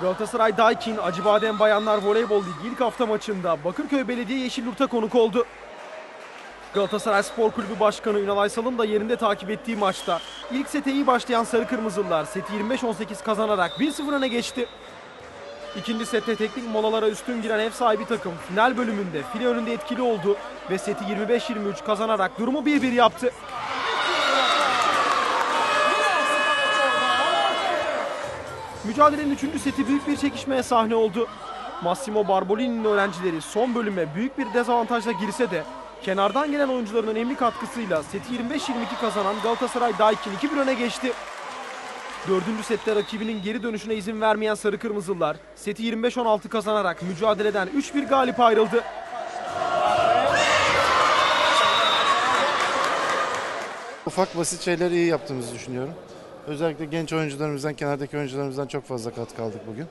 Galatasaray Daikin Acıbadem Bayanlar Voleybol Ligi ilk hafta maçında Bakırköy Belediye Yeşilyurt'a konuk oldu. Galatasaray Spor Kulübü Başkanı Ünal Aysal'ın da yerinde takip ettiği maçta ilk sete iyi başlayan Sarı Kırmızılılar seti 25-18 kazanarak 1-0 öne geçti. İkinci sette teknik molalara üstün giren ev sahibi takım final bölümünde file önünde etkili oldu ve seti 25-23 kazanarak durumu 1-1 yaptı. Mücadelenin 3. seti büyük bir çekişmeye sahne oldu. Massimo Barbolini'nin öğrencileri son bölüme büyük bir dezavantajla girse de kenardan gelen oyuncuların önemli katkısıyla seti 25-22 kazanan Galatasaray Daikin 2-1 öne geçti. Dördüncü sette rakibinin geri dönüşüne izin vermeyen Sarı Kırmızılar seti 25-16 kazanarak mücadeleden 3-1 galip ayrıldı. Ufak basit şeyleri iyi yaptığımızı düşünüyorum. Özellikle genç oyuncularımızdan, kenardaki oyuncularımızdan çok fazla katkı aldık bugün.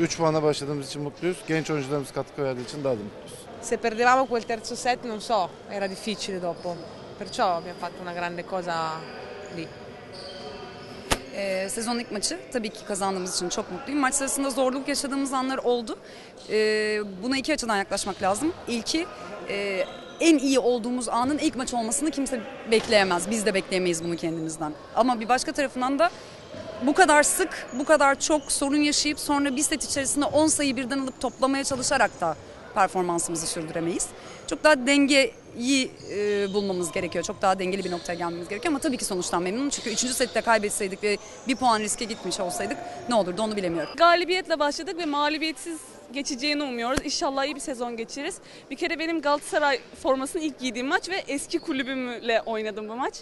3 puana başladığımız için mutluyuz. Genç oyuncularımız katkı verdiği için daha da mutluyuz. Se perdevamo quel terzo set, non so, era difficile dopo. Perciò abbiamo fatto una grande cosa lì. Ee, sezon ilk maçı tabii ki kazandığımız için çok mutluyum. Maç sırasında zorluk yaşadığımız anlar oldu. Ee, buna iki açıdan yaklaşmak lazım. İlki e, en iyi olduğumuz anın ilk maç olmasını kimse bekleyemez. Biz de bekleyemeyiz bunu kendimizden. Ama bir başka tarafından da bu kadar sık, bu kadar çok sorun yaşayıp sonra bir set içerisinde 10 sayı birden alıp toplamaya çalışarak da performansımızı sürdüremeyiz. Çok daha dengeyi e, bulmamız gerekiyor. Çok daha dengeli bir noktaya gelmemiz gerekiyor. Ama tabii ki sonuçtan memnunum. Çünkü 3. sette kaybetseydik ve bir puan riske gitmiş olsaydık ne olurdu onu bilemiyorum. Galibiyetle başladık ve mağlubiyetsiz geçeceğini umuyoruz. İnşallah iyi bir sezon geçiririz. Bir kere benim Galatasaray formasını ilk giydiğim maç ve eski kulübümle oynadım bu maç.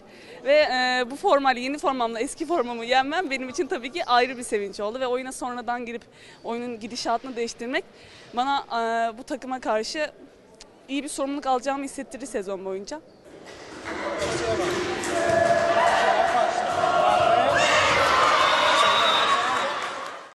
Ve e, bu formayla yeni formamla eski formamı yenmem benim için tabii ki ayrı bir sevinç oldu. Ve oyuna sonradan girip oyunun gidişatını değiştirmek bana e, bu takıma karşı iyi bir sorumluluk alacağımı hissettirdi sezon boyunca.